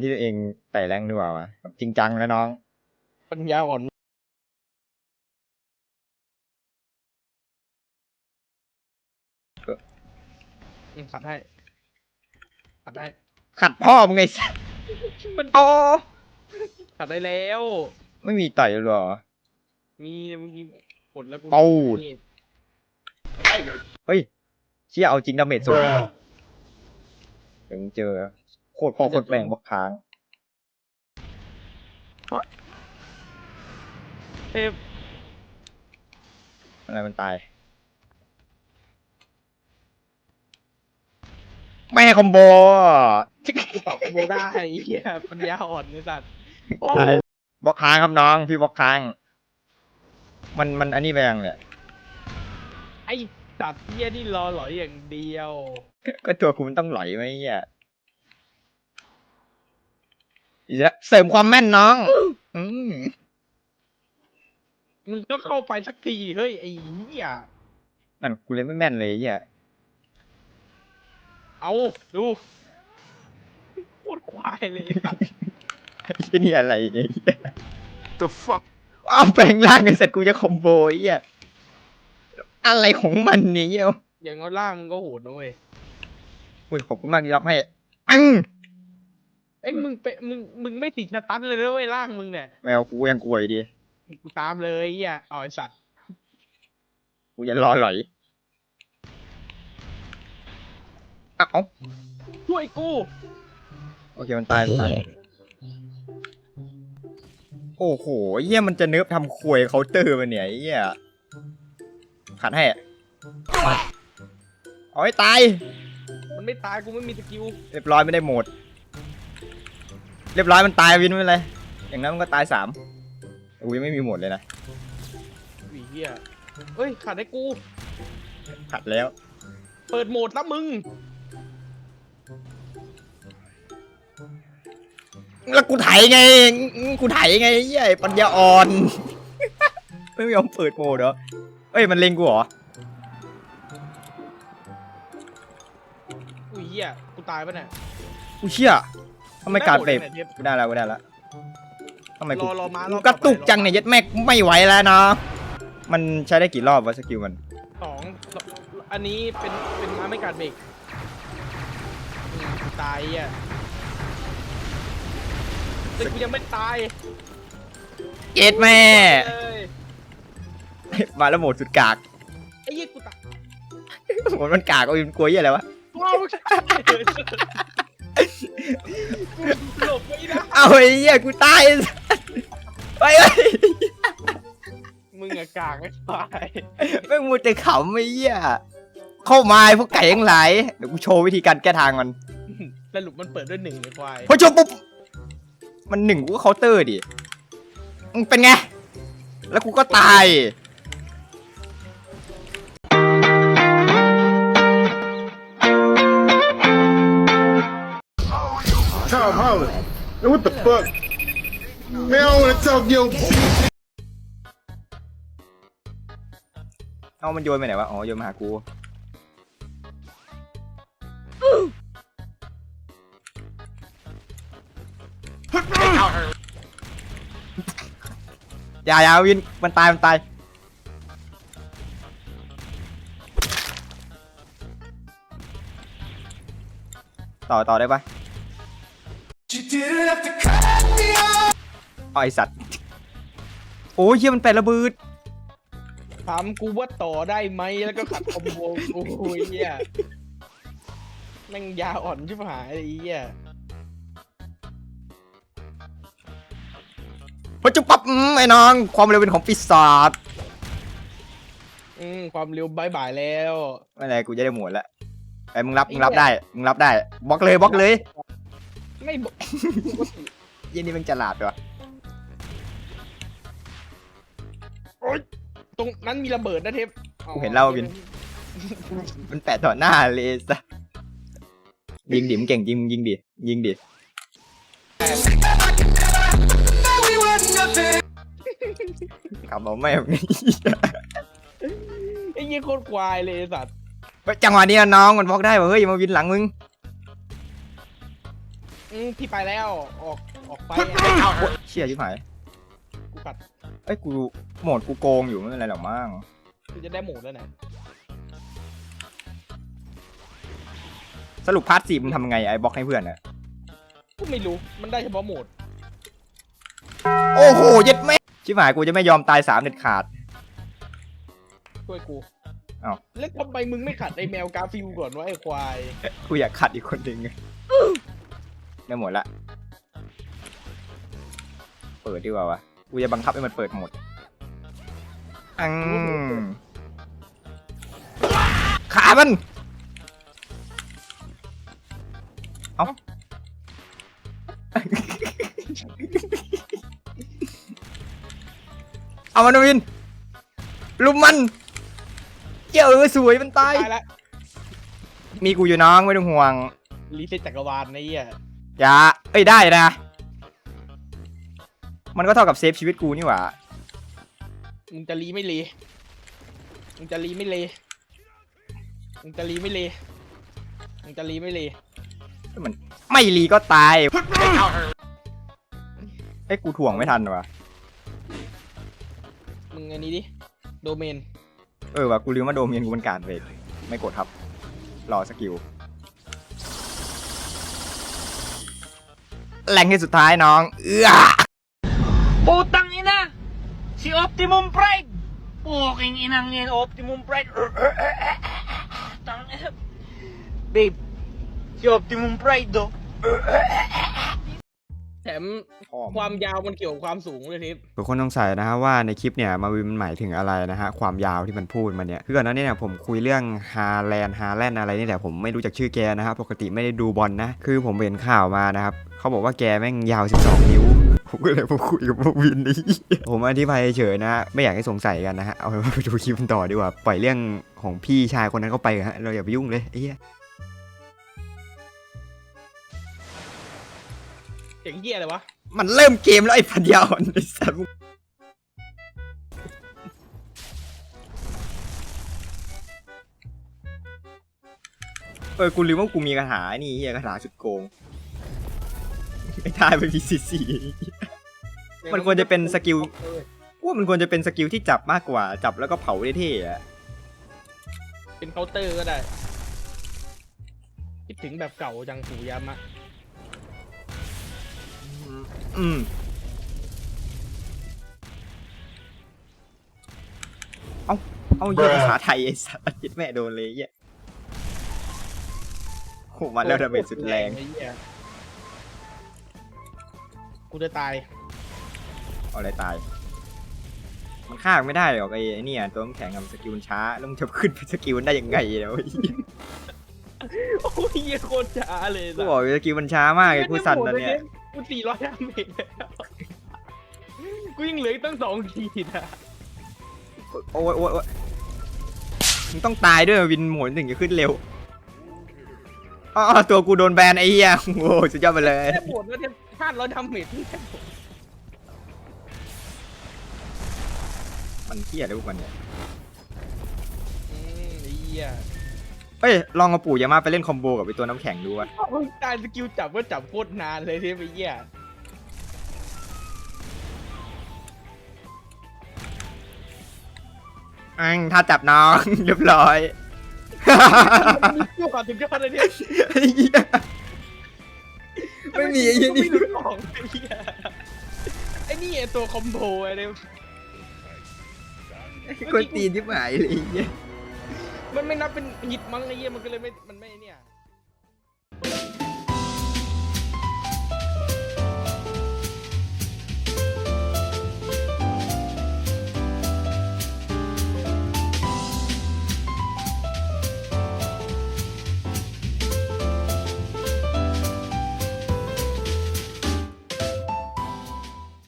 ที่ตัวเองไต่แรงดีกว่าวะจริงจังนะน้อง ปัญญาอ่อนอืมขัดให้ขัดได้ ขัดพ่อมึงไงสัสมันโอ้ขัดได้แล้ว ไม่มีต่อยเลยเหรอ มีมีผลแล้วกูปูดนี่เฮ้ย เชี่ยเอาจริงดาเมจสุดถึงเจอ โคตรพ่อโคตรแม่งบล็อกค้างเทพอะไรมันตาย แม่คอมโบกูตอบโบได้ไอ้เหี้ยปัญญาอ่อนไอ้สัตว์โอ้บล็อกค้างครับน้อง พี่บล็อกค้าง มันมันอันนี้ไปยังเนี่ยไอ้สัตว์เหี้ยนี่รอหลอยอย่างเดียว ก็ตัวคุณมันต้องหลอยไหมเนี่ย อีกแล้วเสริมความแม่นน้อง อืมมึงก็เข้าไปสักทีเฮ้ยไอ้เหี้ยนั่นกูเลยไม่แม่นเลยเนี่ยเอาดูโคตรควายเลยไอ้สัตว์ที่นี่อะไรเนี่ย The fuck? อ้าวแปลงร่างกันเสร็จกูจะคอมโบไอ้เหี้ยอะไรของมันเนี่ยเหี้ยอย่างเอาล่างมึงก็โหดนะเว้ย อุ้ยขอบคุณมากที่รับให้อัง เอ้ยมึงเป็นมึงมึงไม่ติดสตันเลยนะเว้ยร่างมึงเนี่ยแมวกูยังกลัวอยู่ดีกูตามเลยไอ้เหี้ยเอาไอ้สัตว์กูจะรอหลอยอ้าวช่วยกูโอเคมันตายมันตายโอ้โหเยี่ยมันจะเนิร์ฟทำควยเคาน์เตอร์มันเนี่ยไอ้เยี่ยขัดให้เอาให้ตายมันไม่ตายกูไม่มีสกิลเรียบร้อยไม่ได้โหมดเรียบร้อยมันตายวินไม่เป็นไรอย่างนั้นมันก็ตายสามกูยังไม่มีโหมดเลยนะไอ้เหี้ยเฮ้ยขาดให้กู ขัดแล้วเปิดโหมดนะมึง แล้วกูไถไงกูไถไงเหี้ยไอ้ปัญญาอ่อน ไม่ยอมเปิดโหมดเหรอเอ้ยมันเล็งกูเหรออุ้ยเหี้ยกูตายปะเนี่ยกูเชี่ย ทำไมการเบรกได้โหมดเลยนี่ยกูได้แล้วกูได้แล้วทำไมเทกูปรอรอมากูรอบกระตุกต่อไปจังเนี่ยยัดแม่งไม่ไหวแล้วนะมันใช้ได้กี่รอบวะสกิลมันสองอันนี้เป็นเป็นม้าไม่กัดเบรกอืมกูตายอะแต่กูยังไม่ตายเอ็ดแม่ เอ้ยมาแล้วโหมดสุดกากไอ้เหี้ยกูตายโหมดมันกากเอาอินกลัวเหี้ยอะไรวะว้าวใช่ หลบไม่ได้เอาไอ้เหี้ยกูตายไปไปมึงอะกากไม่ตายไม่งมูแต่ขำไอ้เหี้ยเข้ามาไอ้พวกไก่ทั้งหลายเดี๋ยวกูโชว์วิธีการแก้ทางมันสรุปมันเปิดด้วยหนึ่งไอ้ควายพอโชว์ปุ๊บมันหนึ่งกูก็เคาน์เตอร์ดิมึงเป็นไง แล้วกูก็ตาย And what the fuck? Man, I don't wanna talk yo. เอามันโยนไปไหนวะ อ๋อ โยนมาหากู อย่าอย่าวิน มันตาย มันตาย ต่อต่อได้ปะ ไอสัตว์ โอ้ยเฮียมันแปดระเบิดถามกูว่าต่อได้ไหมแล้วก็ขัดคอมโบกูไอ้เหี้ยแม่งยาอ่อนชิบหายไอ้เหี้ยพอจุปั๊บอืมไอ้น้อง ความเร็วเป็นของปีศาจอืมความเร็วบายบายแล้ว ไม่เป็นไรกูจะได้หมดแล้วไอ้มึงรับมึงรับได้มึงรับได้บล็อกเลยบล็อกเลย ไม่บอก เยี่ยนี่มึงฉลาดว่ะตรงนั้นมีระเบิดนะเทปอ๋อกูเห็นแล้ววิน มันแปะต่อหน้าเลยซะยิงดิมงเก่งยิงยิงดิยิงดิกลับมาไม่แบบนี้ไอ้เหี้ยโคตรควายเลยไอ้สัตว์จังหวะนี้น้องมันบล็อกได้ป่ะเฮ้ยมาวินหลังมึง อืมพี่ไปแล้ว ออก ออกไปเอาเชี่ยชิบหายกูกัดเอ้ยกูโหมดกูโกงอยู่ไม่เป็นไรหรอกมั้งกูจะได้หมูแล้วนะสรุปพาร์ทสี่มึงทำไงไอ้บล็อกให้เพื่อนอะกูไม่รู้ มันได้เฉพาะโหมด โอ้โหเย็ดแม่ชิบหายกูจะไม่ยอมตายสามเด็ดขาด ช่วยกูเอ้าแล้วทำไมมึงไม่ขัดไอแมวกาฟิลก่อนวะไอควาย กูอยากขัดอีกคนหนึ่ง ได้หมดละ เปิดดีกว่าวะ กูจะบังคับให้มันเปิดหมด อัง ขามัน เอาเอามันวิน ลุมมัน เจ้าเออสวยมันตาย ตายละมีกูอยู่น้องไม่ต้องห่วง รีเซ็ตจักรวาลไอ้เหี้ย อย่าเอ้ยได้นะ มันก็เท่ากับเซฟชีวิตกูนี่หว่า มึงจะรีไม่รีมึงจะรีไม่รีมึงจะรีไม่รีมึงจะรีไม่รีมันไม่รีก็ตายเอ้ยกูถ่วงไม่ทันว่ะมึงอันนี้ดิ โดเมน เออว่ะกูลืมว่าโดเมียนกูมันการเวทไม่กดครับ รอสกิล แรงที่สุดท้ายน้อง เอื้อ Putang ina! Si Optimum Pride! Puking inang yan, Optimum Pride! Tang ina. Babe, si Optimum Pride do. แถมความยาวมันเกี่ยวกับความสูงเลยทิพย์ทุกคนสงสัยนะฮะว่าในคลิปเนี่ยมาวินมันหมายถึงอะไรนะฮะความยาวที่มันพูดมาเนี่ยคือก่อนหน้านี้เนี่ยผมคุยเรื่องฮาแลนด์ฮาแลนด์อะไรนี่แหละผมไม่รู้จักชื่อแกนะฮะปกติไม่ได้ดูบอลนะ คือผมเห็นข่าวมานะครับเขาบอกว่าแกแม่งยาว 12 นิ้ว ผมก็เลยมาคุยกับมาวินนี่ผมอธิบายเฉยๆนะไม่อยากให้สงสัยกันนะฮะเอาเป็นว่าไปดูคลิปกันต่อดีกว่าปล่อยเรื่องของพี่ชายคนนั้นเข้าไปเถอะฮะเราอย่าไปยุ่งเลยไอ้เหี้ย สียงเหี้ยอะไรวะ มันเริ่มเกมแล้วไอ้พันยาวอ่อนไอ้สัตว์เออกูลืมว่ากูมีคาถาไอ้นี่เฮียคาถาสุดโกง ไม่ได้ไปพีซีซีมันควรจะเป็นสกิลว่ามันควรจะเป็นสกิลที่จับมากกว่า จับแล้วก็เผาได้เท่อะเป็นเคาน์เตอร์ก็ได้ คิดถึงแบบเก่าจังหูยามะ อืมเอาเอาเยี่ยภาษาไทยไอ้สัตว์ยิดแม่โดนเลยเยี่ยโหมาแล้วดาเมจสุดแรง ไอ้เหี้ยกูจะตาย เอาอะไรตาย มันฆ่าไม่ได้หรอกไอ้ไอ้เนี่ยตัวน้ำแข็งกับสกิลมันช้าแล้วมึงจะขึ้นไปสกิลมันได้ยังไงเนี่ยโอ้ยเหี้ยโคตรช้าเลยกูบอกอยู่สกิลมันช้ามากไอ้กูสั่นตอนเนี้ย กูสี่ร้อยดาเมจแล้วกูยังเหลืออีกตั้งสองขีดอะโอ้ยโอ้ยโอ้ยมึงต้องตายด้วยวินหมุนถึงจะขึ้นเร็วอ๋อตัวกูโดนแบนไอ้เหี้ยโอ้โหสุดยอดไปเลย แค่หมดแล้วเนี่ยห้าร้อยดาเมจที่แค่หมดมันเหี้ยอะไรพวกมันเนี่ย อืมไอ้เหี้ย เอ้ยลองเอาปู่ยามาไปเล่นคอมโบกับไอ้ตัวน้ำแข็งดูวะมึงตายสกิลจับก็จับโคตรนานเลยที่ไอ้เหี้ยอังถ้าจับน้อง เรียบร้อยมีคู่ก่อนถึงยอดเลยเนี่ยไอ้เหี้ยไม่มีไอ้เหี้ยนี่ไม่หลุดออกไอ้เหี้ยไอ้นี่ไอ้ตัวคอมโบไอ้เนี่ยคนตีนที่หายเลยไอ้เหี้ย มันไม่นับเป็นฮิบมั้งไอ้เหี้ยมันก็เลยไม่ มันไม่เนี่ย